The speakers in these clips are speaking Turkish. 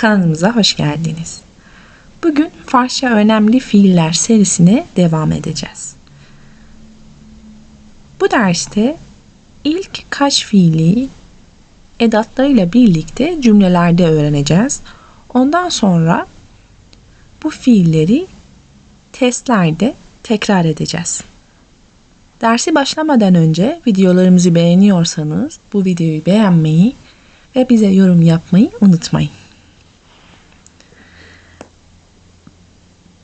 Kanalımıza hoş geldiniz. Bugün Farsça önemli fiiller serisine devam edeceğiz. Bu derste ilk kaç fiili edatlarıyla birlikte cümlelerde öğreneceğiz. Ondan sonra bu fiilleri testlerde tekrar edeceğiz. Dersi başlamadan önce videolarımızı beğeniyorsanız bu videoyu beğenmeyi ve bize yorum yapmayı unutmayın.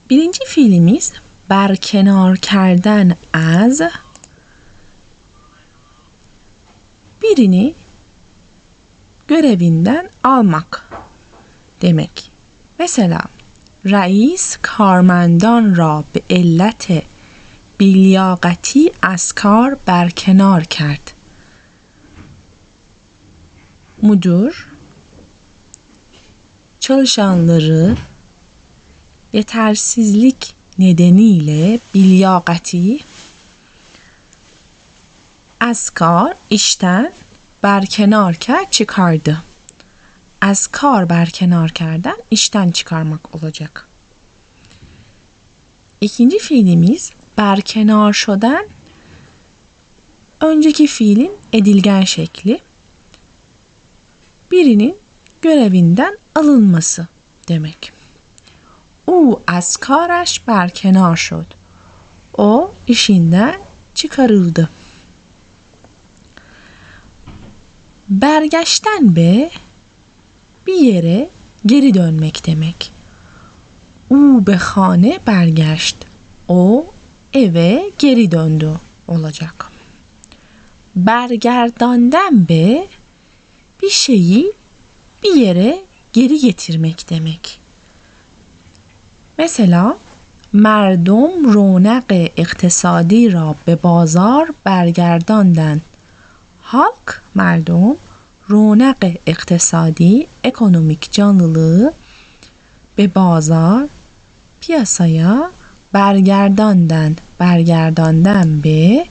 Birinci fiilimiz berkenar kerden az birini görevinden almak demek. Mesela reis کارمندان را به علت بیلیاقتی از کار برکنار کرد. Müdür çalışanları yetersizlik nedeniyle bilyagati askar işten berkenar kar çıkardı. Askar berkenar kerden işten çıkarmak olacak. İkinci fiilimiz berkenar şoden önceki fiilin edilgen şekli birinin görevinden alınması demek. او از کارش برکنار شد. O işinden çıkarıldı. Bergeçten be bir yere geri dönmek demek. U be hane bergeçt. O eve geri döndü olacak. Bergerdandan be bir şeyi bir yere geri getirmek demek. مثلا مردم رونق اقتصادی را به بازار برگرداندند. Halk مردم رونق اقتصادی ekonomik canlılığı به بازار piyasaya برگرداندن برگرداندن به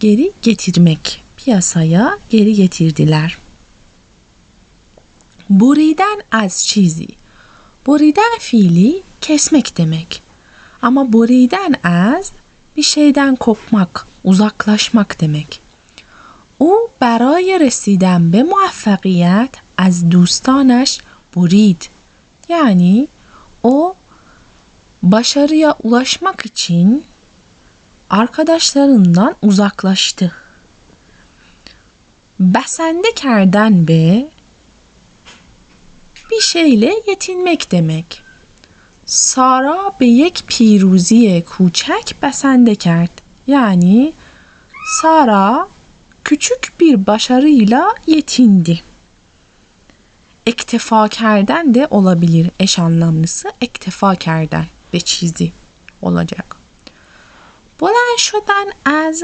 گری getirmek piyasaya گری getirdiler. بریدن از چیزی؟ Boriden fiili kesmek demek. Ama boriden az bir şeyden kopmak, uzaklaşmak demek. او برای رسیدن به موفقیت از دوستانش برید. Yani o başarıya ulaşmak için arkadaşlarından uzaklaştı. Besende kerden be bir şeyle yetinmek demek. Sara به یک پیروزی کوچک بسنده کرد. Yani Sara küçük bir başarıyla yetindi. Ektefakerden de olabilir eş anlamlısı. Ektefakerden ve çizdi olacak. Bulan şodan az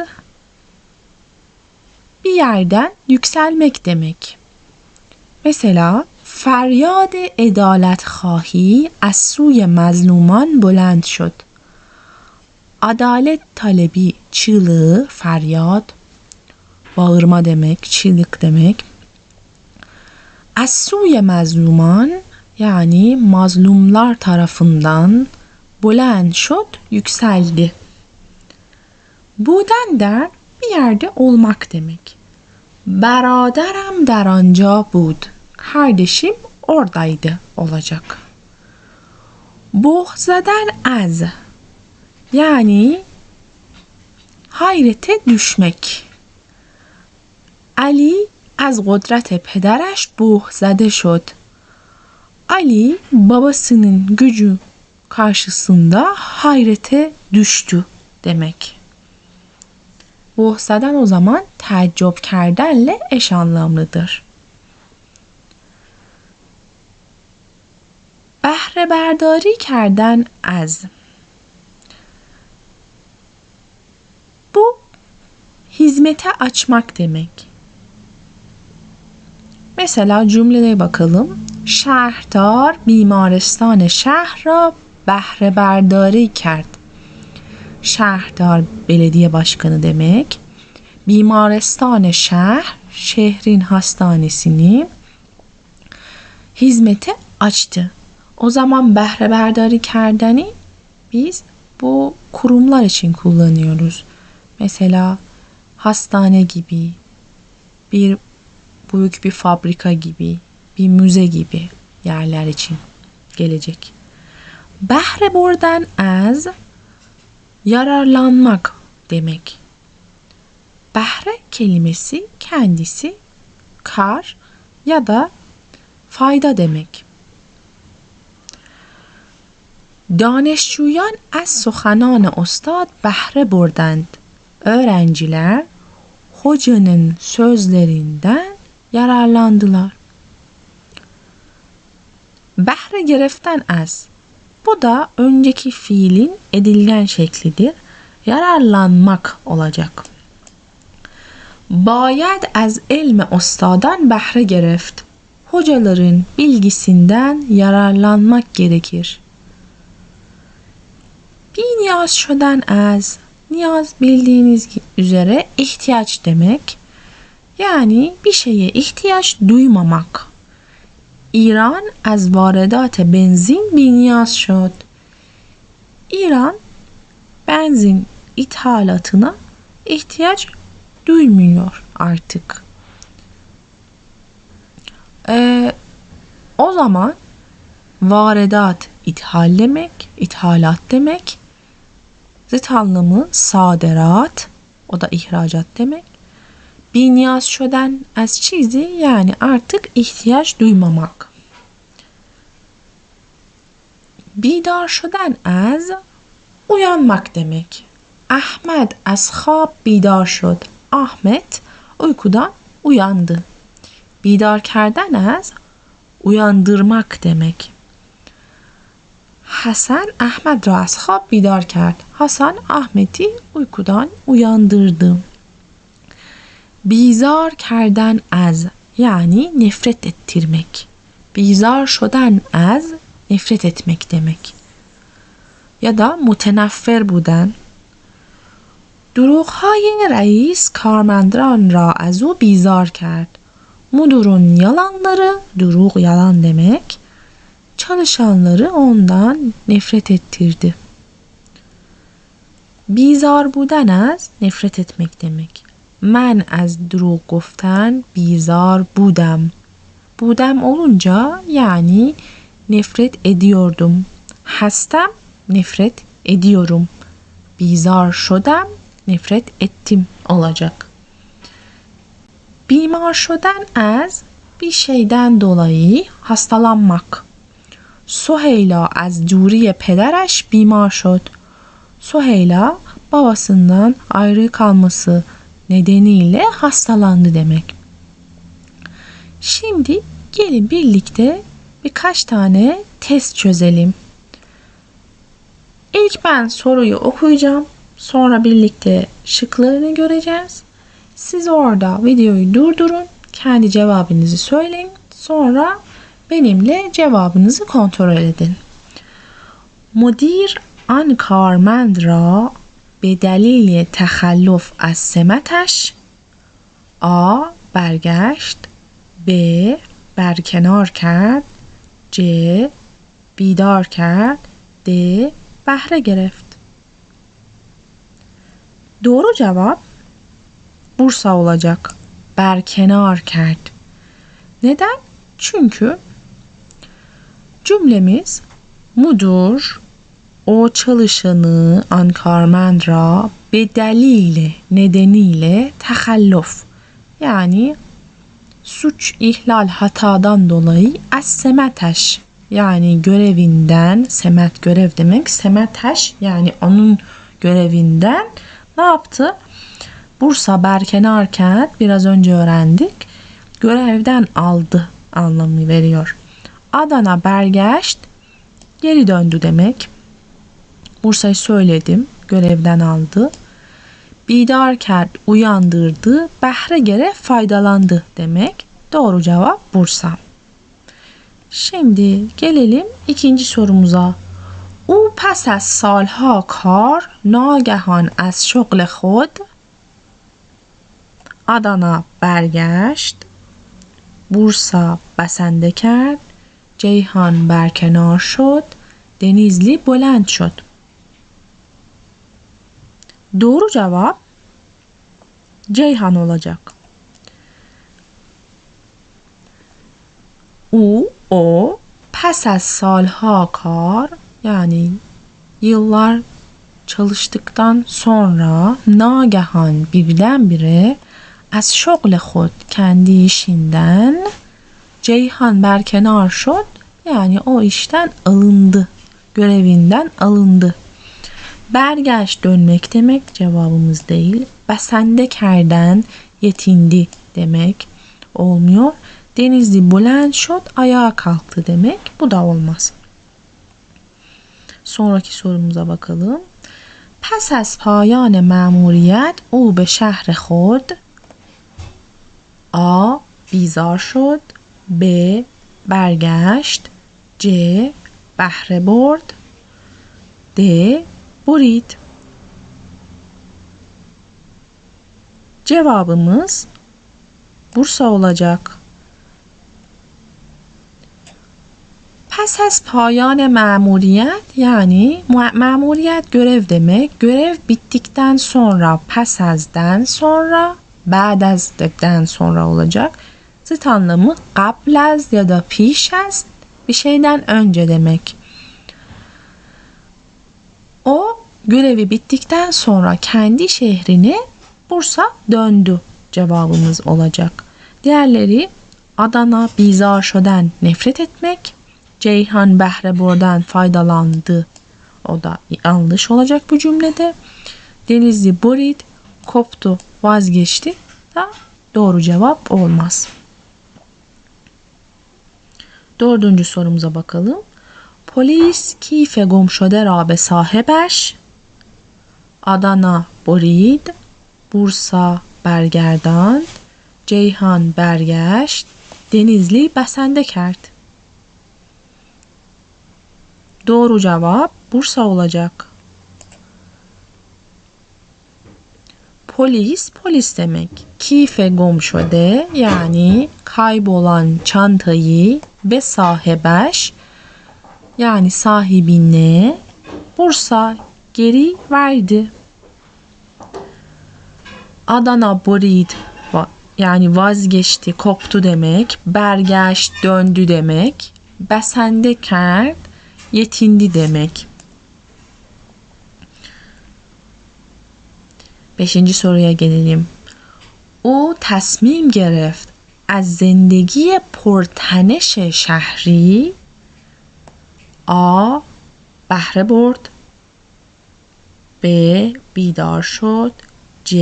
bir yerden yükselmek demek. Mesela فریاد ادالت خواهی از سوی مظلومان بلند شد. ادالت طالبی چیلی فریاد باغرما دمک چیلیق دمک. از سوی مظلومان یعنی مظلوملار طرفندان بلند شد یکسلدی بودن در بیرده اولمک دمک. برادرم در آنجا بود. kardeşim oradaydı olacak. Buhzadan az yani hayrete düşmek. Ali az قدرت پدرش buh zade şod. Ali babasının gücü karşısında hayrete düştü demek. Buhzadan o zaman teccüp kerdenle eş anlamlıdır. بهره برداری کردن از بو هیزمت اچمک دمک. مثلا جمله دی باکلوم شهردار بیمارستان شهر را بهره برداری کرد. شهردار بلدی باشکنه دمک. بیمارستان شهر شهرین هاستانی سینیم هیزمت اچده O zaman behre berdari kerdeni biz bu kurumlar için kullanıyoruz. Mesela hastane gibi, bir büyük bir fabrika gibi, bir müze gibi yerler için gelecek. Behre buradan az yararlanmak demek. Behre kelimesi kendisi kar ya da fayda demek. دانشجویان از سخنان استاد بهره بردند. Öğrenciler hocanın sözlerinden yararlandılar. Behre gereften az. Bu da önceki fiilin edilgen şeklidir. Yararlanmak olacak. Bayed az ilmi ustadan behre gereft. Hocaların bilgisinden yararlanmak gerekir. Bir niyaz şöden az. Niyaz bildiğiniz üzere ihtiyaç demek. Yani bir şeye ihtiyaç duymamak. İran az varedat benzin biniyaz şod. İran benzin ithalatına ihtiyaç duymuyor artık. Ee, o zaman varedat ithal demek, ithalat demek. Zıt anlamı saderat, o da ihracat demek. Binyaz şöden az çizi yani artık ihtiyaç duymamak. Bidar şöden az uyanmak demek. Ahmet az khab bidar şod. Ahmet uykudan uyandı. Bidar kerden az uyandırmak demek. حسن احمد را از خواب بیدار کرد. حسن Hasan Ahmet'i uykudan uyandırdı. بیزار کردن از یعنی نفرت ettirmek. بیزار شدن از نفرت etmek دمک. یا دا متنفر بودن دروغ های رئیس کارمندان را از او بیزار کرد. مدرون یالانları دروغ یالان دمک. çalışanları ondan nefret ettirdi. Bizar buden az nefret etmek demek. من از دروغ گفتن بیزار بودم. Budem olunca yani nefret ediyordum. Hastem nefret ediyorum. Bizar şodem nefret ettim olacak. Bimar şoden az bir şeyden dolayı hastalanmak. Suheyla az duri pedereş bimar şod. Suheyla babasından ayrı kalması nedeniyle hastalandı demek. Şimdi gelin birlikte birkaç tane test çözelim. İlk ben soruyu okuyacağım. Sonra birlikte şıklarını göreceğiz. Siz orada videoyu durdurun. Kendi cevabınızı söyleyin. Sonra benimle cevabınızı kontrol edin. مدیر آن کارمند را به دلیل تخلف از سمتش آ برگشت ب برکنار کرد ج بیدار کرد د بهره گرفت Doğru cevap Bursa olacak. Berkenar kert. Neden? Çünkü cümlemiz mudur o çalışanı ankarmendra bedeliyle nedeniyle tehalluf yani suç ihlal hatadan dolayı as semeteş yani görevinden semet görev demek semeteş yani onun görevinden ne yaptı? Bursa Berkenar kent biraz önce öğrendik. Görevden aldı anlamı veriyor. Adana Bergeşt geri döndü demek. Bursa'yı söyledim. Görevden aldı. Bidar kert uyandırdı. Behre gere faydalandı demek. Doğru cevap Bursa. Şimdi gelelim ikinci sorumuza. او پس از سالها کار ناگهان از شغل خود آدانا برگشت بورسا بسنده کرد Ceyhan berkenar şod. Denizli bülent şod. Doğru cevap Ceyhan olacak. U, o pes az salha kar yani yıllar çalıştıktan sonra nagehan birdenbire az şogle khud kendi işinden Ceyhan berkenar şod yani o işten alındı. Görevinden alındı. Bergeç dönmek demek cevabımız değil. Besendekerden yetindi demek olmuyor. Denizli Bülent şot ayağa kalktı demek. Bu da olmaz. Sonraki sorumuza bakalım. پس از پایان مأموریت او به شهر خود A. بیزار شد B. برگشت C. بهره برد D. برید Cevabımız Bursa olacak. Pes az payan memuriyet yani memuriyet görev demek. Görev bittikten sonra pes azden sonra ba'd az'den sonra olacak. Zıt anlamı qabl az ya da piş bir şeyden önce demek. O görevi bittikten sonra kendi şehrine Bursa döndü cevabımız olacak. Diğerleri Adana Bizarşo'dan nefret etmek, Ceyhan Behrebor'dan faydalandı. O da yanlış olacak bu cümlede. Denizli Borid koptu, vazgeçti da doğru cevap olmaz. Dördüncü sorumuza bakalım. Polis keyfe گم شده را به صاحبش Adana برید Bursa برگرداند Ceyhan برگشت Denizli besende کرد Doğru cevap Bursa olacak. Polis polis demek. Kife gom şode yani kaybolan çantayı ve sahibeş yani sahibine Bursa geri verdi. Adana borid yani vazgeçti, koptu demek. Bergeç döndü demek. Besende kert yetindi demek. Beşinci soruya gelelim. او تصمیم گرفت. از زندگی پرتنش شهری آ بهره برد. ب بیدار شد. c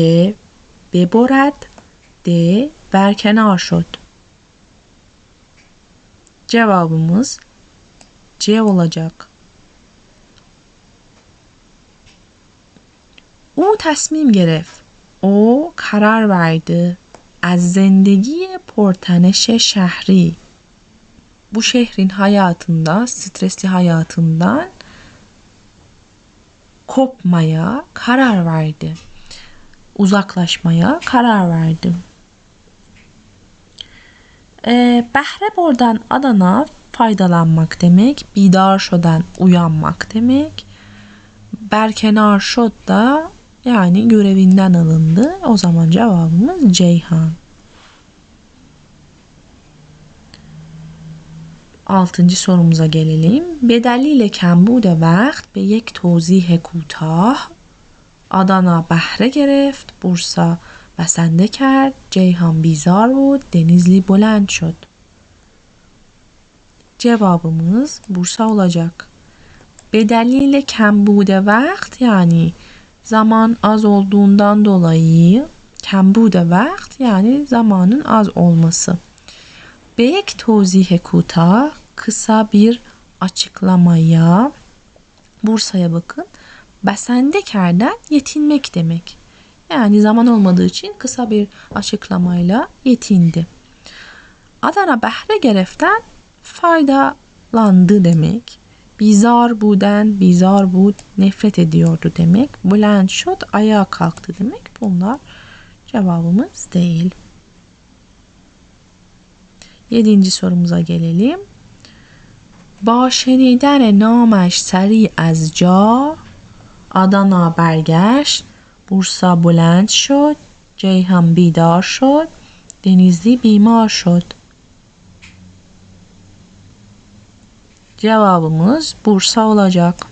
ببرد. d برکنار شد. cevabımız C olacak. تصمیم گرفت. O karar verdi. Az zendegi portaneş şehri. Bu şehrin hayatında, stresli hayatından kopmaya karar verdi. Uzaklaşmaya karar verdim. Ee, Behre buradan Adana faydalanmak demek. Bidar şodan uyanmak demek. Berkenar şod da yani görevinden alındı. O zaman cevabımız Ceyhan. Altıncı sorumuza gelelim. Bedeliyle kembude vakt به یک توضیح کوتاه Adana بهره گرفت Bursa بسنده کرد Ceyhan بیزار بود Denizli بلند شد Cevabımız Bursa olacak. Bedeliyle kembude vakt yani zaman az olduğundan dolayı kembude vakt yani zamanın az olması. Bek tozihe kuta kısa bir açıklamaya Bursa'ya bakın. Besendekerden yetinmek demek. Yani zaman olmadığı için kısa bir açıklamayla yetindi. Adana Behre Geref'ten faydalandı demek. بیزار بودن بیزار بود. نفرت دیوردو دمک. بلند شد آیا کاکت دمک؟ بونار جواب مز دیل یه دیگه سوال مزه گلیم با شنیدن نامش سری از جا آدانا برگشت. بورسا بلند شد جای هم بیدار شد. دنیزی بیمار شد. Cevabımız Bursa olacak.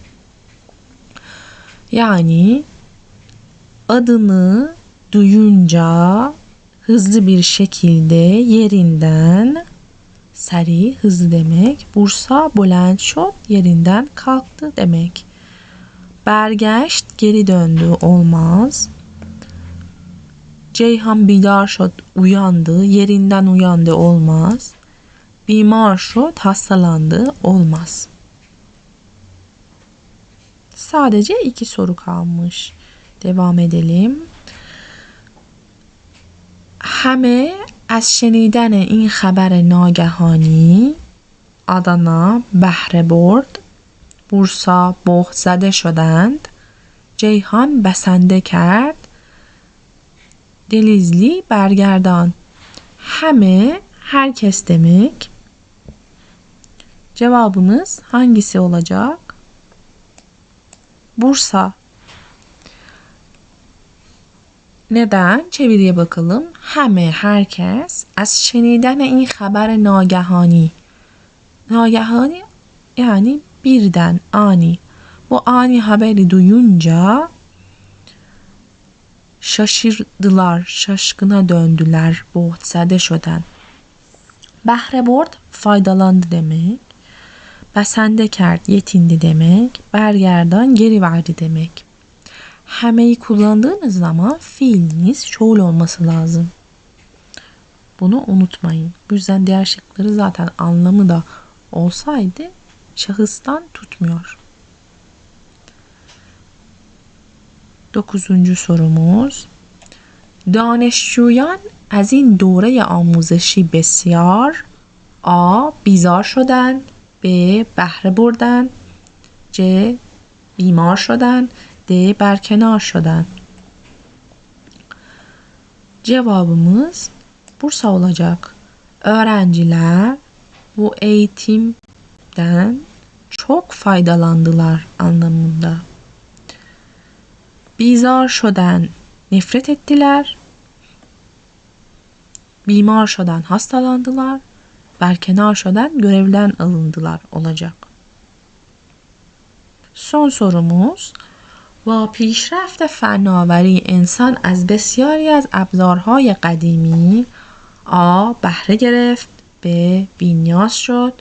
Yani adını duyunca hızlı bir şekilde yerinden seri hızlı demek. Bursa Bülent şot yerinden kalktı demek. Bergeşt geri döndü olmaz. Ceyhan bidar şot uyandı, yerinden uyandı olmaz. Bimar şot hastalandı olmaz. Sadece iki soru kalmış. Devam edelim. همه از شنیدن این خبر ناگهانی آدانا بهره برد بورسا بخ زده شدند جیهان بسنده کرد Denizli Bergerdan. Heme herkes demek. Cevabımız hangisi olacak? Bursa. Neden? Çeviriye bakalım. Heme herkes az şenidan in haber nagehani. Nagehani yani birden ani. Bu ani haberi duyunca şaşırdılar, şaşkına döndüler, bohtsede şöden. Behre faydalandı demek. Besende kert yetindi demek. Bergerdan geri verdi demek. Hemeyi kullandığınız zaman fiiliniz çoğul olması lazım. Bunu unutmayın. Bu yüzden diğer şıkları zaten anlamı da olsaydı şahıstan tutmuyor. Dokuzuncu sorumuz. دانشجویان از این دوره آموزشی بسیار آ بیزار شدند ب بهره بردن c بیمار شدن D berkenar şöden. Cevabımız Bursa olacak. Öğrenciler bu eğitimden çok faydalandılar anlamında. Bizar şöden nefret ettiler. Bimar şöden hastalandılar. Belkine aşağıdan görevden alındılar olacak. Son sorumuz. با پیشرفت فناوری انسان از بسیاری از ابزارهای قدیمی آ بهره گرفت ب بینیاز شد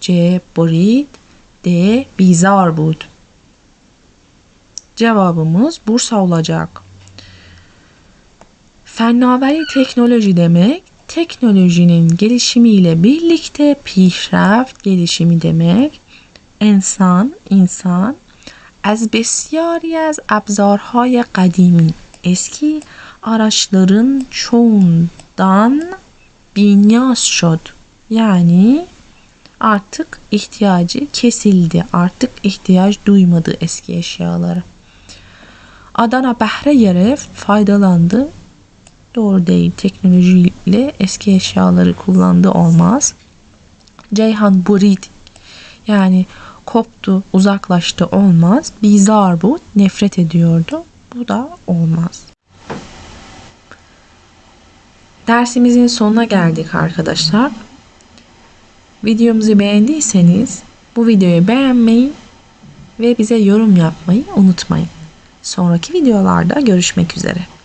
ج برید د بیزار بود جوابموز بورسا اولاجاک فناوری تکنولوژی دمک teknolojinin gelişimiyle birlikte پیشرفت gelişimi demek. İnsan, insan از بسیاری از ابزارهای قدیمی eski araçların çoğundan binyas şod yani artık ihtiyacı kesildi. Artık ihtiyaç duymadı eski eşyaları. Adana Behre Yeref faydalandı. Doğru değil. Teknolojiyle eski eşyaları kullandı olmaz. Ceyhan Burid yani koptu, uzaklaştı olmaz. Bizar bu, nefret ediyordu. Bu da olmaz. Dersimizin sonuna geldik arkadaşlar. Videomuzu beğendiyseniz bu videoyu beğenmeyi ve bize yorum yapmayı unutmayın. Sonraki videolarda görüşmek üzere.